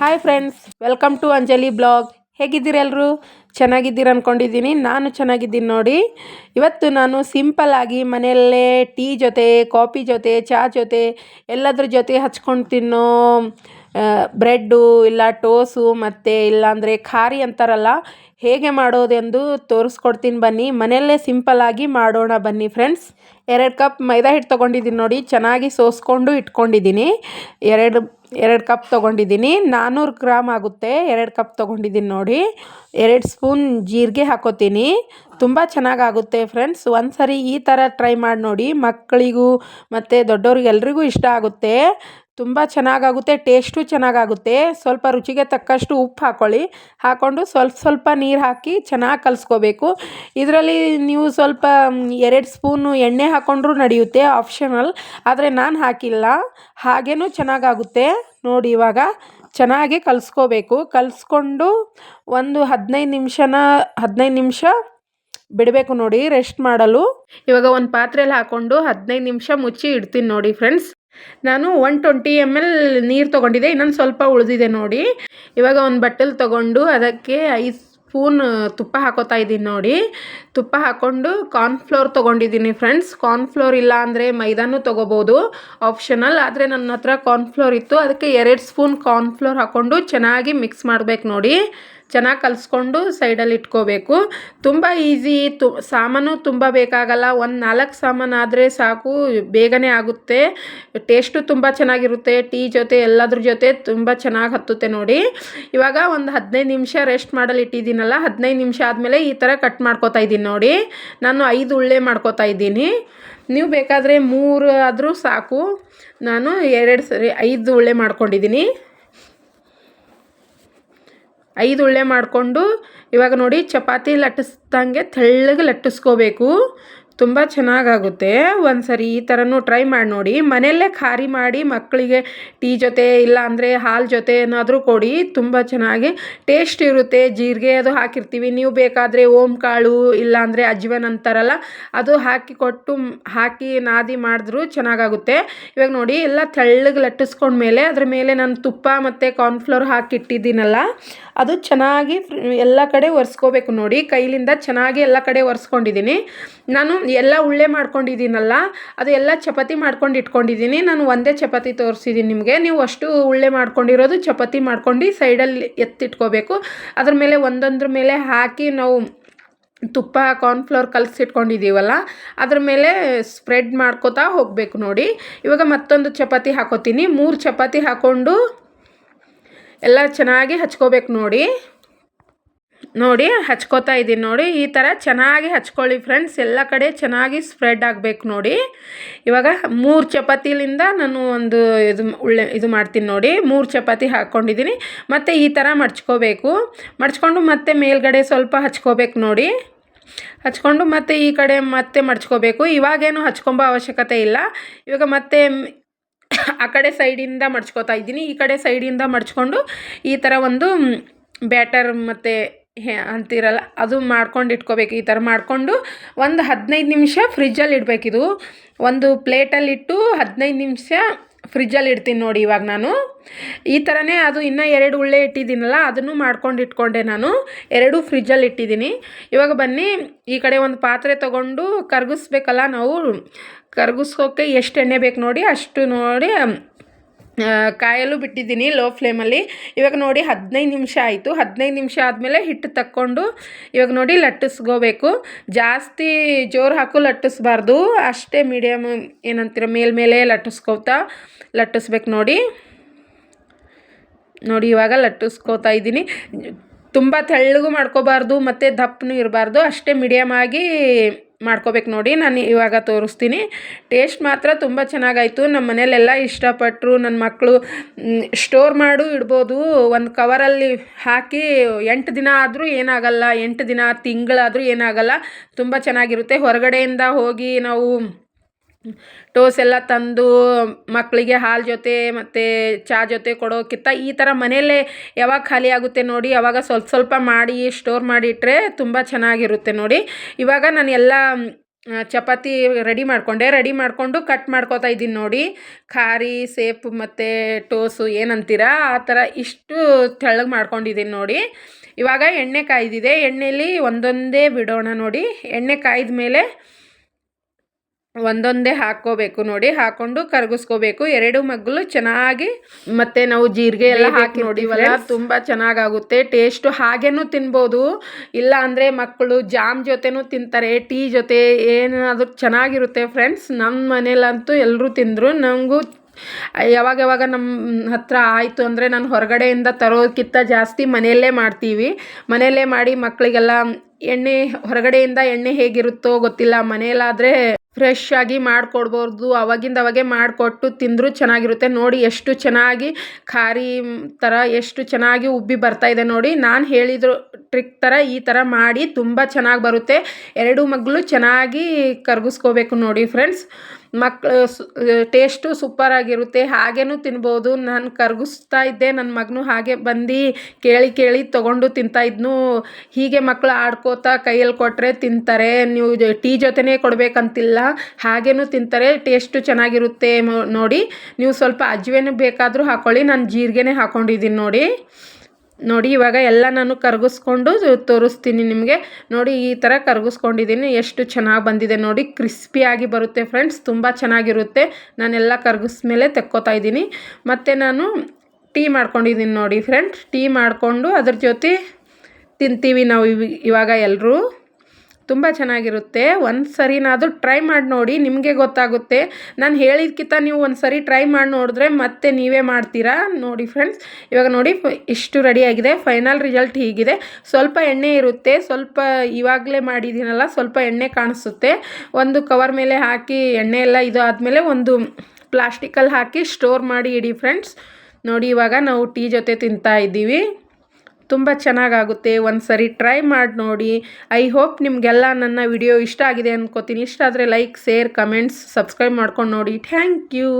Hi friends welcome to Anjali blog ಹೇಗಿದ್ದೀರೆಲ್ಲರೂ ಚೆನ್ನಾಗಿದ್ದೀರ ಅಂದ್ಕೊಂಡಿದ್ದೀನಿ ನಾನು ಚೆನ್ನಾಗಿದ್ದೀನಿ ನೋಡಿ. ಇವತ್ತು ನಾನು ಸಿಂಪಲ್ ಆಗಿ ಮನೆಯಲ್ಲೇ ಟೀ ಜೊತೆ ಕಾಫಿ ಜೊತೆ ಚಹಾ ಜೊತೆ, ಎಲ್ಲದ್ರ ಜೊತೆ ಹಚ್ಕೊಂಡು ತಿನ್ನೋ ಬ್ರೆಡ್ಡು ಇಲ್ಲ ಟೋಸು ಮತ್ತು ಇಲ್ಲಾಂದರೆ ಖಾರಿ ಅಂತಾರಲ್ಲ, ಹೇಗೆ ಮಾಡೋದೆಂದು ತೋರಿಸ್ಕೊಡ್ತೀನಿ ಬನ್ನಿ. ಮನೆಯಲ್ಲೇ ಸಿಂಪಲ್ಲಾಗಿ ಮಾಡೋಣ ಬನ್ನಿ ಫ್ರೆಂಡ್ಸ್. ಎರಡು ಕಪ್ ಮೈದಾ ಹಿಟ್ಟು ತೊಗೊಂಡಿದ್ದೀನಿ ನೋಡಿ, ಚೆನ್ನಾಗಿ ಸೋಸ್ಕೊಂಡು ಇಟ್ಕೊಂಡಿದ್ದೀನಿ. ಎರಡು ಎರಡು ಕಪ್ ತೊಗೊಂಡಿದ್ದೀನಿ. ನಾನ್ನೂರು ಗ್ರಾಮ್ ಆಗುತ್ತೆ. ಎರಡು ಕಪ್ ತೊಗೊಂಡಿದ್ದೀನಿ ನೋಡಿ. ಎರಡು ಸ್ಪೂನ್ ಜೀರಿಗೆ ಹಾಕೋತೀನಿ. ತುಂಬ ಚೆನ್ನಾಗಾಗುತ್ತೆ ಫ್ರೆಂಡ್ಸ್. ಒಂದು ಸರಿ ಈ ಥರ ಟ್ರೈ ಮಾಡಿ ನೋಡಿ. ಮಕ್ಕಳಿಗೂ ಮತ್ತು ದೊಡ್ಡವ್ರಿಗೆ ಎಲ್ರಿಗೂ ಇಷ್ಟ ಆಗುತ್ತೆ. ತುಂಬ ಚೆನ್ನಾಗಾಗುತ್ತೆ, ಟೇಸ್ಟು ಚೆನ್ನಾಗಾಗುತ್ತೆ. ಸ್ವಲ್ಪ ರುಚಿಗೆ ತಕ್ಕಷ್ಟು ಉಪ್ಪು ಹಾಕ್ಕೊಳ್ಳಿ ಹಾಕ್ಕೊಂಡು ಸ್ವಲ್ಪ ಸ್ವಲ್ಪ ನೀರು ಹಾಕಿ ಚೆನ್ನಾಗಿ ಕಲಿಸ್ಕೋಬೇಕು. ಇದರಲ್ಲಿ ನೀವು ಸ್ವಲ್ಪ ಎರಡು ಸ್ಪೂನು ಎಣ್ಣೆ ಹಾಕ್ಕೊಂಡ್ರೂ ನಡೆಯುತ್ತೆ ಆಪ್ಷನಲ್ ಆದರೆ ನಾನು ಹಾಕಿಲ್ಲ. ಹಾಗೇನೂ ಚೆನ್ನಾಗಾಗುತ್ತೆ. ನೋಡಿ ಇವಾಗ ಚೆನ್ನಾಗಿ ಕಲಿಸ್ಕೋಬೇಕು. ಕಲಿಸ್ಕೊಂಡು ಒಂದು ಹದಿನೈದು ನಿಮಿಷನ, ಹದಿನೈದು ನಿಮಿಷ ಬಿಡಬೇಕು ನೋಡಿ ರೆಸ್ಟ್ ಮಾಡಲು. ಇವಾಗ ಒಂದು ಪಾತ್ರೆಯಲ್ಲಿ ಹಾಕ್ಕೊಂಡು ಹದಿನೈದು ನಿಮಿಷ ಮುಚ್ಚಿ ಇಡ್ತೀನಿ ನೋಡಿ ಫ್ರೆಂಡ್ಸ್ ನಾನು ಒನ್ ಟ್ವೆಂಟಿ ಎಂ ಎಲ್ ನೀರು ತೊಗೊಂಡಿದ್ದೆ, ಇನ್ನೊಂದು ಸ್ವಲ್ಪ ಉಳಿದಿದೆ ನೋಡಿ. ಇವಾಗ ಒಂದು ಬಟ್ಟಲು ತೊಗೊಂಡು ಅದಕ್ಕೆ ಐದು ಸ್ಪೂನ್ ತುಪ್ಪ ಹಾಕೋತಾ ಇದ್ದೀನಿ ನೋಡಿ. ತುಪ್ಪ ಹಾಕ್ಕೊಂಡು ಕಾರ್ನ್ಫ್ಲೋರ್ ತೊಗೊಂಡಿದ್ದೀನಿ ಫ್ರೆಂಡ್ಸ್ ಕಾರ್ನ್ಫ್ಲೋರ್ ಇಲ್ಲ ಅಂದರೆ ಮೈದಾನು ತೊಗೋಬೋದು ಆಪ್ಷನಲ್ ಆದರೆ ನನ್ನ ಹತ್ರ ಕಾರ್ನ್ಫ್ಲೋರ್ ಇತ್ತು, ಅದಕ್ಕೆ ಎರಡು ಸ್ಪೂನ್ ಕಾರ್ನ್ಫ್ಲೋರ್ ಹಾಕ್ಕೊಂಡು ಚೆನ್ನಾಗಿ ಮಿಕ್ಸ್ ಮಾಡಬೇಕು ನೋಡಿ. ಚೆನ್ನಾಗಿ ಕಲಿಸ್ಕೊಂಡು ಸೈಡಲ್ಲಿ ಇಟ್ಕೋಬೇಕು. ತುಂಬ ಈಸಿ, ತು, ಸಾಮಾನು ತುಂಬ ಬೇಕಾಗಲ್ಲ. ಒಂದು ನಾಲ್ಕು ಸಾಮಾನು ಆದರೆ ಸಾಕು, ಬೇಗನೆ ಆಗುತ್ತೆ. ಟೇಸ್ಟು ತುಂಬ ಚೆನ್ನಾಗಿರುತ್ತೆ. ಟೀ ಜೊತೆ, ಎಲ್ಲದ್ರ ಜೊತೆ ತುಂಬ ಚೆನ್ನಾಗಿ ಹತ್ತುತ್ತೆ ನೋಡಿ. ಇವಾಗ ಒಂದು ಹದಿನೈದು ನಿಮಿಷ ರೆಸ್ಟ್ ಮಾಡಲು ಇಟ್ಟಿದ್ದೀನಲ್ಲ, ಹದಿನೈದು ನಿಮಿಷ ಆದಮೇಲೆ ಈ ಥರ ಕಟ್ ಮಾಡ್ಕೋತಾ ಇದ್ದೀನಿ ನೋಡಿ. ನಾನು ಐದು ಉಳ್ಳೆ ಮಾಡ್ಕೋತಾ ಇದ್ದೀನಿ. ನೀವು ಬೇಕಾದರೆ ಮೂರು ಆದರೂ ಸಾಕು. ನಾನು ಎರಡು ಸರಿ ಐದು ಉಳ್ಳೆ ಮಾಡ್ಕೊಂಡಿದ್ದೀನಿ. ಐದು ಉಳ್ಳೆ ಮಾಡಿಕೊಂಡು ಇವಾಗ ನೋಡಿ ಚಪಾತಿ ಲಟ್ಟಿಸ್ದಂಗೆ ತೆಳ್ಳಗೆ ಲಟ್ಟಿಸ್ಕೋಬೇಕು. ತುಂಬ ಚೆನ್ನಾಗಾಗುತ್ತೆ. ಒಂದು ಸರಿ ಈ ಥರನೂ ಟ್ರೈ ಮಾಡಿ ನೋಡಿ. ಮನೆಯಲ್ಲೇ ಖಾರಿ ಮಾಡಿ ಮಕ್ಕಳಿಗೆ ಟೀ ಜೊತೆ ಇಲ್ಲ ಅಂದರೆ ಹಾಲು ಜೊತೆ ಏನಾದರೂ ಕೊಡಿ. ತುಂಬ ಚೆನ್ನಾಗಿ ಟೇಸ್ಟ್ ಇರುತ್ತೆ. ಜೀರಿಗೆ ಅದು ಹಾಕಿರ್ತೀವಿ. ನೀವು ಬೇಕಾದರೆ ಓಂ ಕಾಳು ಇಲ್ಲಾಂದರೆ ಅಜ್ವನ್ ಅಂತಾರಲ್ಲ, ಅದು ಹಾಕಿ ಕೊಟ್ಟು ಹಾಕಿ ನಾದಿ ಮಾಡಿದ್ರು ಚೆನ್ನಾಗಾಗುತ್ತೆ. ಇವಾಗ ನೋಡಿ, ಎಲ್ಲ ತೆಳ್ಳಗೆ ಲಟ್ಟಿಸ್ಕೊಂಡ್ಮೇಲೆ ಅದ್ರ ಮೇಲೆ ನಾನು ತುಪ್ಪ ಮತ್ತು ಕಾರ್ನ್ಫ್ಲೋರ್ ಹಾಕಿಟ್ಟಿದ್ದೀನಲ್ಲ, ಅದು ಚೆನ್ನಾಗಿ ಎಲ್ಲ ಕಡೆ ಒರೆಸ್ಕೋಬೇಕು ನೋಡಿ. ಕೈಲಿಂದ ಚೆನ್ನಾಗಿ ಎಲ್ಲ ಕಡೆ ಒರೆಸ್ಕೊಂಡಿದ್ದೀನಿ. ನಾನು ಎಲ್ಲ ಉಳ್ಳೆ ಮಾಡ್ಕೊಂಡಿದ್ದೀನಲ್ಲ, ಅದು ಎಲ್ಲ ಚಪಾತಿ ಮಾಡ್ಕೊಂಡು ಇಟ್ಕೊಂಡಿದ್ದೀನಿ. ನಾನು ಒಂದೇ ಚಪಾತಿ ತೋರಿಸಿದ್ದೀನಿ ನಿಮಗೆ. ನೀವು ಅಷ್ಟು ಉಳ್ಳೆ ಮಾಡ್ಕೊಂಡಿರೋದು ಚಪಾತಿ ಮಾಡ್ಕೊಂಡು ಸೈಡಲ್ಲಿ ಎತ್ತಿಟ್ಕೋಬೇಕು. ಅದ್ರ ಮೇಲೆ ಒಂದೊಂದ್ರ ಮೇಲೆ ಹಾಕಿ ನಾವು ತುಪ್ಪ ಕಾರ್ನ್ಫ್ಲೋರ್ ಕಲಸಿಟ್ಕೊಂಡಿದ್ದೀವಲ್ಲ, ಅದ್ರ ಮೇಲೆ ಸ್ಪ್ರೆಡ್ ಮಾಡ್ಕೋತಾ ಹೋಗಬೇಕು ನೋಡಿ. ಇವಾಗ ಮತ್ತೊಂದು ಚಪಾತಿ ಹಾಕೋತೀನಿ. ಮೂರು ಚಪಾತಿ ಹಾಕ್ಕೊಂಡು ಎಲ್ಲ ಚೆನ್ನಾಗಿ ಹಚ್ಕೋಬೇಕು ನೋಡಿ. ನೋಡಿ, ಹಚ್ಕೋತಾ ಇದ್ದೀನಿ ನೋಡಿ. ಈ ಥರ ಚೆನ್ನಾಗಿ ಹಚ್ಕೊಳ್ಳಿ ಫ್ರೆಂಡ್ಸ್ ಎಲ್ಲ ಕಡೆ ಚೆನ್ನಾಗಿ ಸ್ಪ್ರೆಡ್ ಆಗಬೇಕು ನೋಡಿ. ಇವಾಗ ಮೂರು ಚಪಾತಿಲಿಂದ ನಾನು ಒಂದು ಇದು ಉಳ್ಳೆ ಇದು ಮಾಡ್ತೀನಿ ನೋಡಿ. ಮೂರು ಚಪಾತಿ ಹಾಕ್ಕೊಂಡಿದ್ದೀನಿ ಮತ್ತು ಈ ಥರ ಮಡ್ಚ್ಕೋಬೇಕು. ಮಡ್ಚ್ಕೊಂಡು ಮತ್ತೆ ಮೇಲ್ಗಡೆ ಸ್ವಲ್ಪ ಹಚ್ಕೋಬೇಕು ನೋಡಿ. ಹಚ್ಕೊಂಡು ಮತ್ತೆ ಈ ಕಡೆ ಮತ್ತೆ ಮಡ್ಚ್ಕೋಬೇಕು. ಇವಾಗೇನು ಹಚ್ಕೊಂಬೋ ಅವಶ್ಯಕತೆ ಇಲ್ಲ. ಇವಾಗ ಮತ್ತೆ ಆ ಕಡೆ ಸೈಡಿಂದ ಮಡ್ಚ್ಕೋತಾ ಇದ್ದೀನಿ. ಈ ಕಡೆ ಸೈಡಿಂದ ಮಡ್ಚ್ಕೊಂಡು ಈ ಥರ ಒಂದು ಬ್ಯಾಟರ್ ಮತ್ತು ಹೇ ಅಂತಿರಲ್ಲ, ಅದು ಮಾಡ್ಕೊಂಡು ಇಟ್ಕೋಬೇಕು. ಈ ಥರ ಮಾಡಿಕೊಂಡು ಒಂದು ಹದಿನೈದು ನಿಮಿಷ ಫ್ರಿಜ್ಜಲ್ಲಿ ಇಡಬೇಕಿದು ಒಂದು ಪ್ಲೇಟಲ್ಲಿಟ್ಟು ಹದಿನೈದು ನಿಮಿಷ ಫ್ರಿಜ್ಜಲ್ಲಿ ಇಡ್ತೀನಿ ನೋಡಿ ಇವಾಗ ನಾನು. ಈ ಥರನೇ ಅದು ಇನ್ನೂ ಎರಡು ಉಳ್ಳೆ ಇಟ್ಟಿದ್ದೀನಲ್ಲ, ಅದನ್ನು ಮಾಡ್ಕೊಂಡು ಇಟ್ಕೊಂಡೆ ನಾನು. ಎರಡೂ ಫ್ರಿಜ್ಜಲ್ಲಿ ಇಟ್ಟಿದ್ದೀನಿ. ಇವಾಗ ಬನ್ನಿ, ಈ ಕಡೆ ಒಂದು ಪಾತ್ರೆ ತೊಗೊಂಡು ಕರಗಿಸ್ಬೇಕಲ್ಲ ನಾವು. ಕರಗಿಸ್ಕೋಕ್ಕೆ ಎಷ್ಟು ಎಣ್ಣೆ ಬೇಕು ನೋಡಿ, ಅಷ್ಟು ನೋಡಿ ಕಾಯಲು ಬಿಟ್ಟಿದ್ದೀನಿ ಲೋ ಫ್ಲೇಮಲ್ಲಿ ಇವಾಗ ನೋಡಿ ಹದಿನೈದು ನಿಮಿಷ ಆಯಿತು. ಹದಿನೈದು ನಿಮಿಷ ಆದಮೇಲೆ ಹಿಟ್ಟು ತಕ್ಕೊಂಡು ಇವಾಗ ನೋಡಿ ಲಟ್ಟಿಸ್ಕೋಬೇಕು. ಜಾಸ್ತಿ ಜೋರು ಹಾಕು ಲಟ್ಟಿಸ್ಬಾರ್ದು. ಅಷ್ಟೇ ಮೀಡಿಯಮ್ ಏನಂತೀರ ಮೇಲ್ಮೇಲೆ ಲಟ್ಟಿಸ್ಕೋತಾ ಲಟ್ಟಿಸ್ಬೇಕು ನೋಡಿ. ನೋಡಿ ಇವಾಗ ಲಟ್ಟಿಸ್ಕೋತಾ ಇದ್ದೀನಿ. ತುಂಬ ತೆಳ್ಳಗೂ ಮಾಡ್ಕೋಬಾರ್ದು, ಮತ್ತು ದಪ್ಪನೂ ಇರಬಾರ್ದು. ಅಷ್ಟೇ ಮೀಡಿಯಮ್ ಆಗಿ ಮಾಡ್ಕೋಬೇಕು ನೋಡಿ, ನಾನು ಇವಾಗ ತೋರಿಸ್ತೀನಿ. ಟೇಸ್ಟ್ ಮಾತ್ರ ತುಂಬ ಚೆನ್ನಾಗಾಯಿತು. ನಮ್ಮ ಮನೇಲೆಲ್ಲ ಇಷ್ಟಪಟ್ಟರು ನನ್ನ ಮಕ್ಕಳು ಸ್ಟೋರ್ ಮಾಡು ಇಡ್ಬೋದು. ಒಂದು ಕವರಲ್ಲಿ ಹಾಕಿ ಎಂಟು ದಿನ ಆದರೂ ಏನಾಗಲ್ಲ, ಎಂಟು ದಿನ ತಿಂಗಳಾದರೂ ಏನಾಗಲ್ಲ. ತುಂಬ ಚೆನ್ನಾಗಿರುತ್ತೆ. ಹೊರಗಡೆಯಿಂದ ಹೋಗಿ ನಾವು ಟೋಸ್ ಎಲ್ಲ ತಂದು ಮಕ್ಕಳಿಗೆ ಹಾಲು ಜೊತೆ ಮತ್ತು ಚಹಾ ಜೊತೆ ಕೊಡೋಕ್ಕಿಂತ ಈ ಥರ ಮನೆಯಲ್ಲೇ ಯಾವಾಗ ಖಾಲಿ ಆಗುತ್ತೆ ನೋಡಿ, ಅವಾಗ ಸ್ವಲ್ಪ ಸ್ವಲ್ಪ ಮಾಡಿ ಸ್ಟೋರ್ ಮಾಡಿ ಇಟ್ಟರೆ ತುಂಬ ಚೆನ್ನಾಗಿರುತ್ತೆ ನೋಡಿ. ಇವಾಗ ನಾನು ಎಲ್ಲ ಚಪಾತಿ ರೆಡಿ ಮಾಡಿಕೊಂಡೆ. ರೆಡಿ ಮಾಡಿಕೊಂಡು ಕಟ್ ಮಾಡ್ಕೋತಾ ಇದ್ದೀನಿ ನೋಡಿ. ಖಾರಿ, ಸೇಪ್ ಮತ್ತು ಟೋಸು ಏನಂತೀರಾ, ಆ ಥರ ಇಷ್ಟು ತೆಳ್ಳಗೆ ಮಾಡ್ಕೊಂಡಿದ್ದೀನಿ ನೋಡಿ. ಇವಾಗ ಎಣ್ಣೆ ಕಾಯ್ದಿದೆ. ಎಣ್ಣೆಯಲ್ಲಿ ಒಂದೊಂದೇ ಬಿಡೋಣ ನೋಡಿ. ಎಣ್ಣೆ ಕಾಯ್ದ ಮೇಲೆ ಒಂದೊಂದೇ ಹಾಕ್ಕೋಬೇಕು ನೋಡಿ ಹಾಕೊಂಡು ಕರಗಿಸ್ಕೋಬೇಕು. ಎರಡು ಮಗ್ಗಲು ಚೆನ್ನಾಗಿ ಮತ್ತೆ ನಾವು ಜೀರಿಗೆ ಎಲ್ಲ ಹಾಕಿ ನೋಡಿವಲ್ಲ ತುಂಬ ಚೆನ್ನಾಗಾಗುತ್ತೆ. ಟೇಸ್ಟು ಹಾಗೇನೂ ತಿನ್ಬೋದು. ಇಲ್ಲ ಅಂದರೆ ಮಕ್ಕಳು ಜಾಮ್ ಜೊತೆನೂ ತಿಂತಾರೆ ಟೀ ಜೊತೆ ಏನಾದರೂ ಚೆನ್ನಾಗಿರುತ್ತೆ ಫ್ರೆಂಡ್ಸ್ ನಮ್ಮ ಮನೇಲಂತೂ ಎಲ್ಲರೂ ತಿಂದರು. ನನಗೂ ಯಾವಾಗ ಯಾವಾಗ ನಮ್ಮ ಹತ್ರ ಆಯಿತು ಅಂದರೆ ನಾನು ಹೊರಗಡೆಯಿಂದ ತರೋದಕ್ಕಿಂತ ಜಾಸ್ತಿ ಮನೆಯಲ್ಲೇ ಮಾಡ್ತೀವಿ. ಮನೆಯಲ್ಲೇ ಮಾಡಿ ಮಕ್ಕಳಿಗೆಲ್ಲ ಎಣ್ಣೆ ಹೊರಗಡೆಯಿಂದ ಎಣ್ಣೆ ಹೇಗಿರುತ್ತೋ ಗೊತ್ತಿಲ್ಲ. ಮನೆಯಲ್ಲಾದರೆ ಫ್ರೆಶ್ ಆಗಿ ಮಾಡಿಕೊಡ್ಬೋದು ಅವಾಗಿಂದ ಅವಾಗೆ ಮಾಡಿಕೊಟ್ಟು ತಿಂದರೂ ಚೆನ್ನಾಗಿರುತ್ತೆ. ನೋಡಿ ಎಷ್ಟು ಚೆನ್ನಾಗಿ ಖಾರಿ ಥರ ಎಷ್ಟು ಚೆನ್ನಾಗಿ ಉಬ್ಬಿ ಬರ್ತಾ ಇದೆ ನೋಡಿ. ನಾನು ಹೇಳಿದ್ರು ಟ್ರಿಕ್ ಥರ ಈ ಥರ ಮಾಡಿ ತುಂಬ ಚೆನ್ನಾಗಿ ಬರುತ್ತೆ. ಎರಡು ಮಗ್ಳು ಚೆನ್ನಾಗಿ ಕರಗಿಸ್ಕೋಬೇಕು ನೋಡಿ ಫ್ರೆಂಡ್ಸ್ ಮಕ್ಕಳು ಟೇಸ್ಟು ಸೂಪರಾಗಿರುತ್ತೆ, ಹಾಗೇನೂ ತಿನ್ಬೋದು. ನಾನು ಕರಗಿಸ್ತಾ ಇದ್ದೆ ನನ್ನ ಮಗನೂ ಹಾಗೆ ಬಂದು ಕೇಳಿ ಕೇಳಿ ತೊಗೊಂಡು ತಿಂತಾಯಿದ್ನು ಹೀಗೆ ಮಕ್ಕಳು ಆಡ್ಕೋತಾ ಕೈಯಲ್ಲಿ ಕೊಟ್ಟರೆ ತಿಂತಾರೆ. ನೀವು ಟೀ ಜೊತೆನೇ ಕೊಡಬೇಕಂತಿಲ್ಲ. ಹಾಗೇನೂ ತಿಂತಾರೆ ಟೇಸ್ಟು ಚೆನ್ನಾಗಿರುತ್ತೆ ನೋಡಿ. ನೀವು ಸ್ವಲ್ಪ ಅಜ್ವೇನೂ ಬೇಕಾದರೂ ಹಾಕ್ಕೊಳ್ಳಿ ನಾನು ಜೀರಿಗೆನೇ ಹಾಕ್ಕೊಂಡಿದ್ದೀನಿ ನೋಡಿ. ನೋಡಿ, ಇವಾಗ ಎಲ್ಲ ನಾನು ಕರಗಿಸ್ಕೊಂಡು ತೋರಿಸ್ತೀನಿ ನಿಮಗೆ. ನೋಡಿ, ಈ ಥರ ಕರಗಿಸ್ಕೊಂಡಿದ್ದೀನಿ. ಎಷ್ಟು ಚೆನ್ನಾಗಿ ಬಂದಿದೆ ನೋಡಿ ಕ್ರಿಸ್ಪಿಯಾಗಿ ಬರುತ್ತೆ ಫ್ರೆಂಡ್ಸ್ ತುಂಬ ಚೆನ್ನಾಗಿರುತ್ತೆ. ನಾನೆಲ್ಲ ಕರಗಿಸ್ಮೇಲೆ ತೆಕ್ಕೋತಾ ಇದ್ದೀನಿ. ಮತ್ತು ನಾನು ಟೀ ಮಾಡ್ಕೊಂಡಿದ್ದೀನಿ ನೋಡಿ ಫ್ರೆಂಡ್ಸ್ ಟೀ ಮಾಡಿಕೊಂಡು ಅದ್ರ ಜೊತೆ ತಿಂತೀವಿ ನಾವು ಇವ್- ಇವಾಗ ಎಲ್ಲರೂ ತುಂಬ ಚೆನ್ನಾಗಿರುತ್ತೆ. ಒಂದು ಸರಿನಾದರೂ ಟ್ರೈ ಮಾಡಿ ನೋಡಿ, ನಿಮಗೆ ಗೊತ್ತಾಗುತ್ತೆ. ನಾನು ಹೇಳಿದ್ಕಿಂತ ನೀವು ಒಂದು ಸರಿ ಟ್ರೈ ಮಾಡಿ ನೋಡಿದ್ರೆ ಮತ್ತೆ ನೀವೇ ಮಾಡ್ತೀರಾ? ನೋಡಿ ಫ್ರೆಂಡ್ಸ್ ಇವಾಗ ನೋಡಿ ಇಷ್ಟು ರೆಡಿಯಾಗಿದೆ ಫೈನಲ್ ರಿಸಲ್ಟ್ ಹೀಗಿದೆ. ಸ್ವಲ್ಪ ಎಣ್ಣೆ ಇರುತ್ತೆ. ಸ್ವಲ್ಪ ಇವಾಗಲೇ ಮಾಡಿದ್ದೀನಲ್ಲ, ಸ್ವಲ್ಪ ಎಣ್ಣೆ ಕಾಣಿಸುತ್ತೆ. ಒಂದು ಕವರ್ ಮೇಲೆ ಹಾಕಿ, ಎಣ್ಣೆ ಎಲ್ಲ ಇದು ಆದಮೇಲೆ ಒಂದು ಪ್ಲಾಸ್ಟಿಕಲ್ಲಿ ಹಾಕಿ ಸ್ಟೋರ್ ಮಾಡಿ ಇಡಿ ಫ್ರೆಂಡ್ಸ್ ನೋಡಿ, ಇವಾಗ ನಾವು ಟೀ ಜೊತೆ ತಿಂತಾ ಇದ್ದೀವಿ. ತುಂಬ ಚೆನ್ನಾಗಾಗುತ್ತೆ. ಒಂದು ಸರಿ ಟ್ರೈ ಮಾಡಿ ನೋಡಿ. ಐ ಹೋಪ್ ನಿಮಗೆಲ್ಲ ನನ್ನ ವಿಡಿಯೋ ಇಷ್ಟ ಆಗಿದೆ ಅಂದ್ಕೋತೀನಿ ಇಷ್ಟ ಆದರೆ ಲೈಕ್ ಶೇರ್ ಕಮೆಂಟ್ಸ್ ಸಬ್ಸ್ಕ್ರೈಬ್ ಮಾಡ್ಕೊಂಡು ನೋಡಿ. Thank you